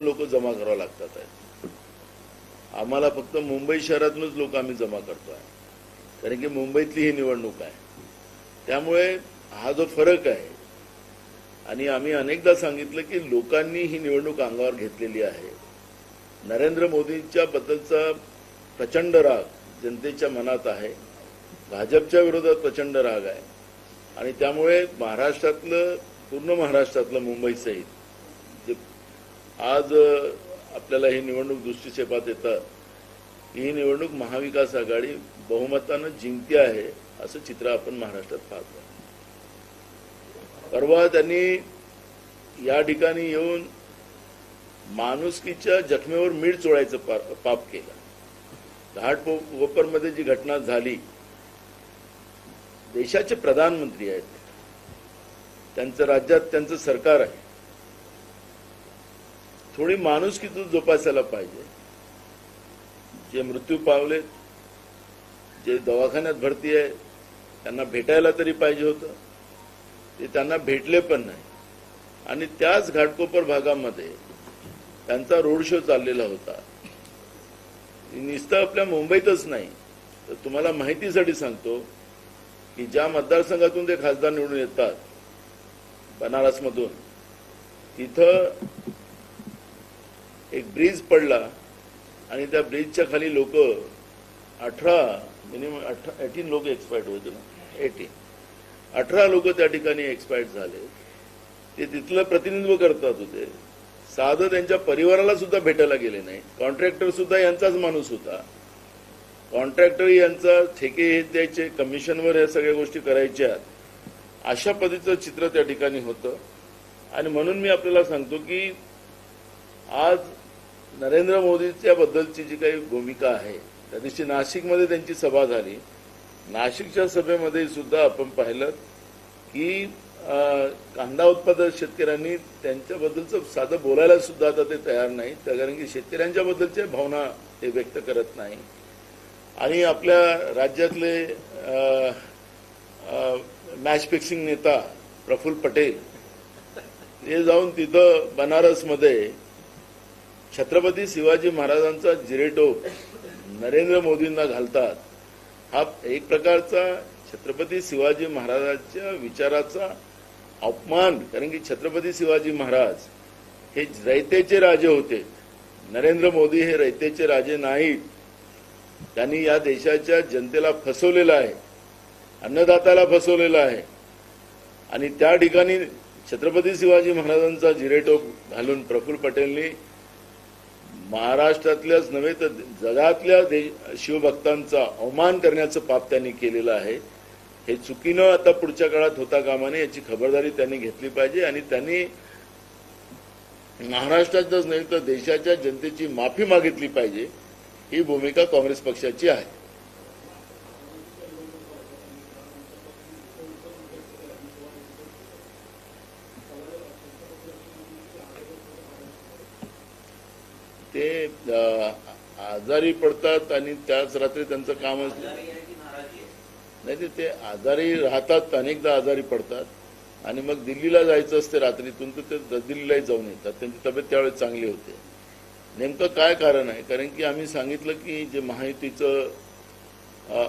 लोक जमा करावं लागतात आहे आम्हाला फक्त मुंबई शहरातूनच लोक आम्ही जमा करतो आहे कारण की मुंबईतली ही निवडणूक आहे. त्यामुळे हा जो फरक आहे आणि आम्ही अनेकदा सांगितलं की लोकांनी ही निवडणूक अंगावर घेतलेली आहे. नरेंद्र मोदींच्या बद्दलचा प्रचंड राग जनतेच्या मनात आहे. भाजपच्या विरोधात प्रचंड राग आहे. आणि त्यामुळे महाराष्ट्रातलं पूर्ण महाराष्ट्रातलं मुंबईसहित आज आपल्याला ही निवडणूक दृष्टिक्षेपात येतात ही निवडणूक महाविकास आघाडी बहुमतानं जिंकते आहे असं चित्र आपण महाराष्ट्रात पाहतो. परवा त्यांनी या ठिकाणी येऊन माणुसकीच्या जखमेवर मीठ चोळायचं पा- पाप केलं. घाटकोपरमध्ये जी घटना झाली देशाचे प्रधानमंत्री आहेत. त्यांचं राज्यात त्यांचं सरकार आहे. थोडी माणुसकी तू जोपासायला पाहिजे? जे मृत्यू पावले जे दवाखान्यात भरती आहे त्यांना भेटायला तरी पाहिजे होतं. ते त्यांना भेटले पण नाही. आणि त्याच घाटकोपर भागामध्ये त्यांचा रोड शो चाललेला होता. नुसतं आपल्या मुंबईतच नाही. तर तुम्हाला माहितीसाठी सांगतो की ज्या मतदारसंघातून ते खासदार निवडून येतात बनारसमधून तिथं एक ब्रिज पडला आणि त्या ब्रिजच्या खाली लोक अठरा मिनिमम अठरा एटीन लोक एक्सपायर्ड होते. ना एटीन अठरा लोक त्या ठिकाणी एक्सपायर्ड झाले. ते तिथलं प्रतिनिधित्व करतात होते. साधं त्यांच्या परिवाराला सुद्धा भेटायला गेले नाही. कॉन्ट्रॅक्टर सुद्धा यांचाच माणूस होता. कॉन्ट्रॅक्टर यांचा ठेके हे द्यायचे कमिशनवर या सगळ्या गोष्टी करायच्या. अशा पद्धतीचं चित्र त्या ठिकाणी होतं. आणि म्हणून मी आपल्याला सांगतो की आज नरेंद्र मोदीच्या बद्दलची जी काही भूमिका आहे त्या दिवशी नाशिकमध्ये त्यांची सभा झाली. नाशिकच्या सभेमध्ये सुद्धा आपण पाहिलं की कांदा उत्पादक शेतकऱ्यांनी त्यांच्याबद्दलचं साधं बोलायला सुद्धा आता ते तयार नाही. कारण की शेतकऱ्यांच्या बद्दलच्या भावना ते व्यक्त करत नाही. आणि आपल्या राज्यातले मॅच फिक्सिंग नेता प्रफुल्ल पटेल हे जाऊन तिथं बनारसमध्ये छत्रपती शिवाजी महाराजांचा जिरेटोप नरेंद्र मोदींना घालतात. हा एक प्रकारचा छत्रपती शिवाजी महाराजांच्या विचाराचा अपमान कारण की छत्रपती शिवाजी महाराज हे रयतेचे राजे होते. नरेंद्र मोदी हे रयतेचे राजे नाहीत. त्यांनी या देशाच्या जनतेला फसवलेलं आहे अन्नदात्याला फसवलेलं आहे. आणि त्या ठिकाणी छत्रपती शिवाजी महाराजांचा जिरेटोप घालून प्रफुल्ल पटेलनी महाराष्ट्रातल्याच नव्हे तर जगातल्या शिवभक्तांचा अवमान करण्याचं पाप त्यांनी केलेलं आहे. हे चुकीनं आता पुढच्या काळात होता कामाने याची खबरदारी त्यांनी घेतली पाहिजे आणि त्यांनी महाराष्ट्रातच नाही तर देशाच्या जनतेची माफी मागितली पाहिजे. ही भूमिका काँग्रेस पक्षाची आहे. ते आजारी पडतात आणि त्याच रात्री त्यांचं काम असतं. नाही ते- ते आजारी राहतात अनेकदा आजारी पडतात. आणि मग दिल्लीला जायचं असते रात्रीतून तर ते दिल्लीलाही जाऊन येतात. त्यांची तब्येत त्यावेळेस चांगली होते. नेमकं काय कारण आहे? कारण की आम्ही सांगितलं की जे महायुतीचं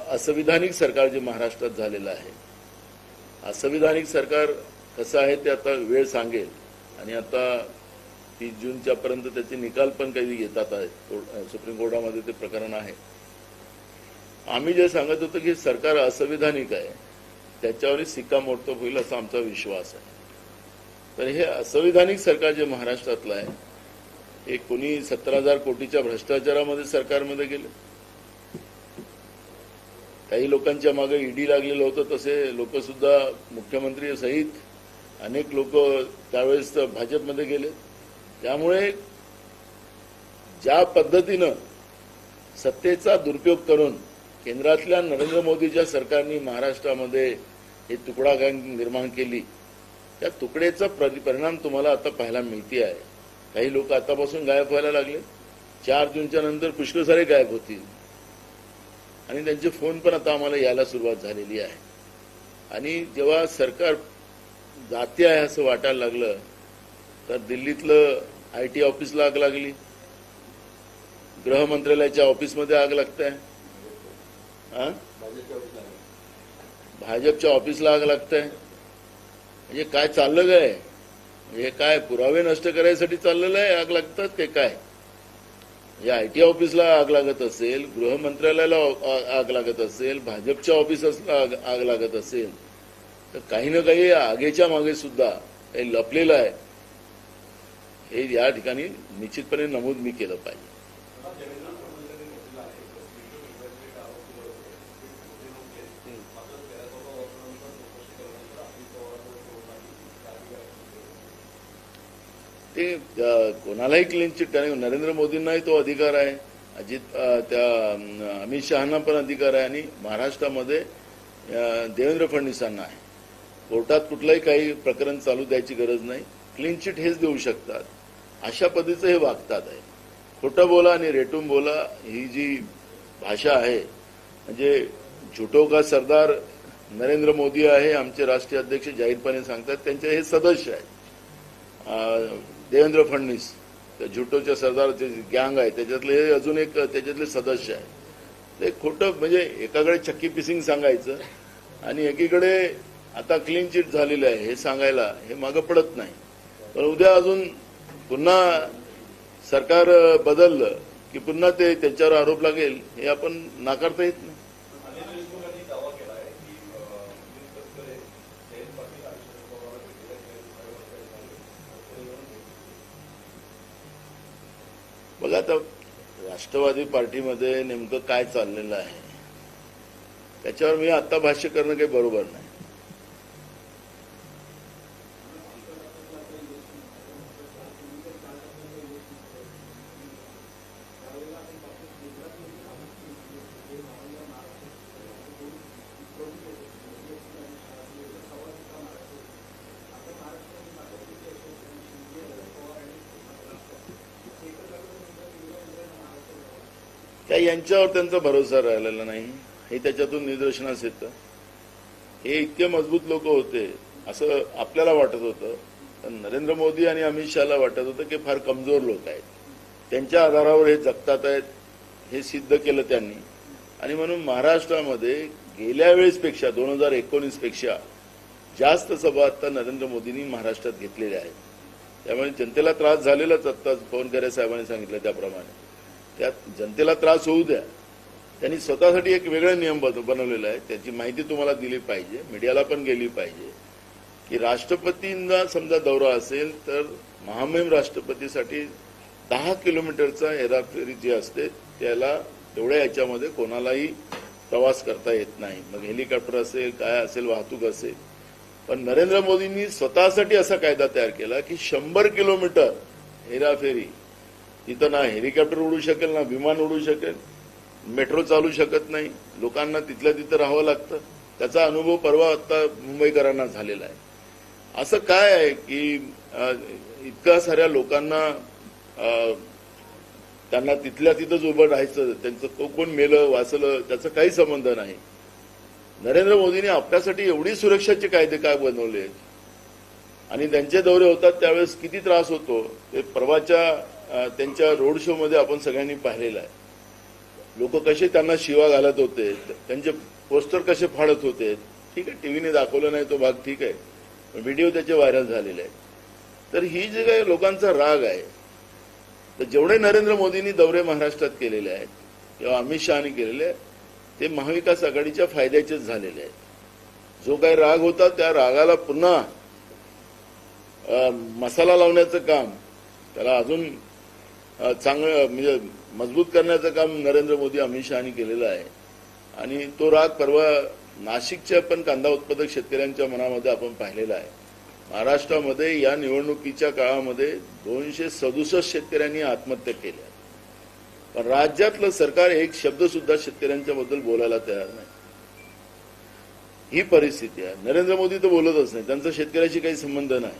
असंविधानिक सरकार जे महाराष्ट्रात झालेलं आहे असंविधानिक सरकार कसं आहे ते आता वेळ सांगेल. आणि आता तीस जूनच्या पर्यंत त्याचे निकाल पण काही येतात आहेत. सुप्रीम कोर्टामध्ये ते प्रकरण आहे. आम्ही जे सांगत होतो की सरकार असंविधानिक आहे त्याच्यावर शिक्कामोर्तब होईल असा आमचा विश्वास आहे. तर हे असंविधानिक सरकार जे महाराष्ट्रातलं आहे हे कोणी सतरा हजार कोटीच्या भ्रष्टाचारामध्ये सरकारमध्ये गेले? काही लोकांच्या मागे ईडी लागलेलं होतं तसे लोक सुद्धा मुख्यमंत्री सहित अनेक लोक त्यावेळेस भाजपमध्ये गेले. त्यामुळे ज्या पद्धतीनं सत्तेचा दुरुपयोग करून केंद्रातल्या नरेंद्र मोदीच्या सरकारने महाराष्ट्रामध्ये हे तुकडा गँग निर्माण केली त्या तुकडेचा परिणाम तुम्हाला आता पाहायला मिळते आहे काही लोक आतापासून गायब व्हायला लागले. चार जूनच्या नंतर पुष्कळ सारे गायब होतील. आणि त्यांचे फोन पण आता आम्हाला यायला सुरुवात झालेली आहे. आणि जेव्हा सरकार जाते आहे असं वाटायला लागलं तर दिल्लीतलं आय टी ऑफिसला आग लागली? गृह मंत्रालयाच्या ऑफिसमध्ये आग लागत हा भाजपच्या ऑफिसला आग लागते म्हणजे काय चाललं काय? हे काय पुरावे नष्ट करायसाठी चाललेलं आहे? आग लागतात ते काय? या आय टी ऑफिसला आग लागत असेल गृह मंत्रालयाला आग लागत असेल भाजपच्या ऑफिसला आग आग लागत असेल तर काही ना काही आगेच्या मागे सुद्धा काही लपलेलं आहे. हे या ठिकाणी निश्चितपणे नमूद मी केलं पाहिजे. ते कोणालाही क्लीन चिट आणि नरेंद्र मोदींनाही तो अधिकार आहे. अजित त्या अमित शहाना पण अधिकार आहे आणि महाराष्ट्रामध्ये देवेंद्र फडणवीसांना आहे. कोर्टात कुठलंही काही प्रकरण चालू द्यायची गरज नाही. क्लीन चिट हेच देऊ शकतात. अशा पद्धतीचं हे वागतात आहे. खोटं बोला आणि रेटून बोला ही जी भाषा आहे म्हणजे झुटो का सरदार नरेंद्र मोदी आहे आमचे राष्ट्रीय अध्यक्ष जाहीरपणे सांगतात त्यांचे हे सदस्य आहेत. देवेंद्र फडणवीस त्या झुटोच्या सरदारचे गँग आहे त्याच्यातले हे अजून एक त्याच्यातले सदस्य आहे ते खोटं म्हणजे एकाकडे चक्की पिसिंग सांगायचं आणि एकीकडे आता क्लीन चिट झालेलं आहे हे सांगायला हे मागं पडत नाही. पण उद्या अजून पुन्हा सरकार बदललं की पुन्हा ते त्यांच्यावर आरोप लागेल हे आपण नाकारता येत नाही. बघा आता राष्ट्रवादी पार्टीमध्ये नेमकं काय चाललेलं आहे? त्याच्यावर मी आता भाष्य करणं काही बरोबर नाही. त्या यांच्यावर त्यांचा भरोसा राहिलेला नाही. हे त्याच्यातून निदर्शनास येतं. हे इतके मजबूत लोक होते असं आपल्याला वाटत होतं. पण नरेंद्र मोदी आणि अमित शहाला वाटत होतं की फार कमजोर लोक आहेत. त्यांच्या आधारावर हे जगतात आहेत हे सिद्ध केलं त्यांनी. आणि म्हणून महाराष्ट्रामध्ये गेल्या वेळेसपेक्षा दोन हजार एकोणीसपेक्षा जास्त सभा आता नरेंद्र मोदींनी महाराष्ट्रात घेतलेल्या आहेत. त्यामुळे जनतेला त्रास झालेलाच आत्ताच पवन खरे साहेबांनी सांगितलं त्याप्रमाणे. त्यात जनतेला त्रास होऊ द्या. त्यांनी स्वतःसाठी एक वेगळा नियम बनवलेला आहे. त्याची माहिती तुम्हाला दिली पाहिजे. मीडियाला पण गेली पाहिजे. की राष्ट्रपतींना समजा दौरा असेल तर महामहिम राष्ट्रपतीसाठी दहा किलोमीटरचा हेराफेरी जी असते त्याला तेवढ्या याच्यामध्ये कोणालाही प्रवास करता येत नाही. मग हेलिकॉप्टर असेल काय असेल वाहतूक असेल. पण नरेंद्र मोदींनी स्वतःसाठी असा कायदा तयार केला की शंभर किलोमीटर हेराफेरी तिथं ना हेलिकॉप्टर उडू शकेल ना विमान उडू शकेल. मेट्रो चालू शकत नाही. लोकांना तिथल्या तिथं राहावं लागतं. त्याचा अनुभव परवा आता मुंबईकरांना झालेला आहे. असं काय आहे की इतक्या साऱ्या लोकांना त्यांना तिथल्या तिथंच उभं राहायचं त्यांचं को- कोण मेलं वाचलं त्याचं काही संबंध नाही. नरेंद्र मोदींनी आपल्यासाठी एवढी सुरक्षाचे कायदे काय बनवले आणि त्यांचे दौरे होतात त्यावेळेस किती त्रास होतो? ते परवाच्या त्यांच्या रोड शो मध्ये आपण सगळ्यांनी पाहिलेला आहे. लोक कसे त्यांना शिवा घालत होते त्यांचे पोस्टर कसे फाडत होते ठीक आहे टीव्हीने दाखवलं नाही तो भाग ठीक आहे व्हिडिओ त्याचे व्हायरल झालेले आहेत. तर ही जे काही लोकांचा राग आहे तर जेवढे नरेंद्र मोदींनी दौरे महाराष्ट्रात केलेले आहेत किंवा अमित शहानी केलेले आहेत ते महाविकास आघाडीच्या फायद्याचेच झालेले आहेत. जो काही राग होता त्या रागाला पुन्हा मसाला लावण्याचं काम त्याला अजून चांगलं म्हणजे मजबूत करण्याचं काम नरेंद्र मोदी अमित शहानी केलेलं आहे. आणि तो राग परवा नाशिकच्या पण कांदा उत्पादक शेतकऱ्यांच्या मनामध्ये आपण पाहिलेला आहे. महाराष्ट्रामध्ये या निवडणुकीच्या काळामध्ये दोनशे सदुसष्ट शेतकऱ्यांनी आत्महत्या केल्या. पण राज्यातलं सरकार एक शब्द सुद्धा शेतकऱ्यांच्या बद्दल बोलायला तयार नाही. ही परिस्थिती आहे. नरेंद्र मोदी तर बोलतच नाही. त्यांचा शेतकऱ्याशी काही संबंध नाही.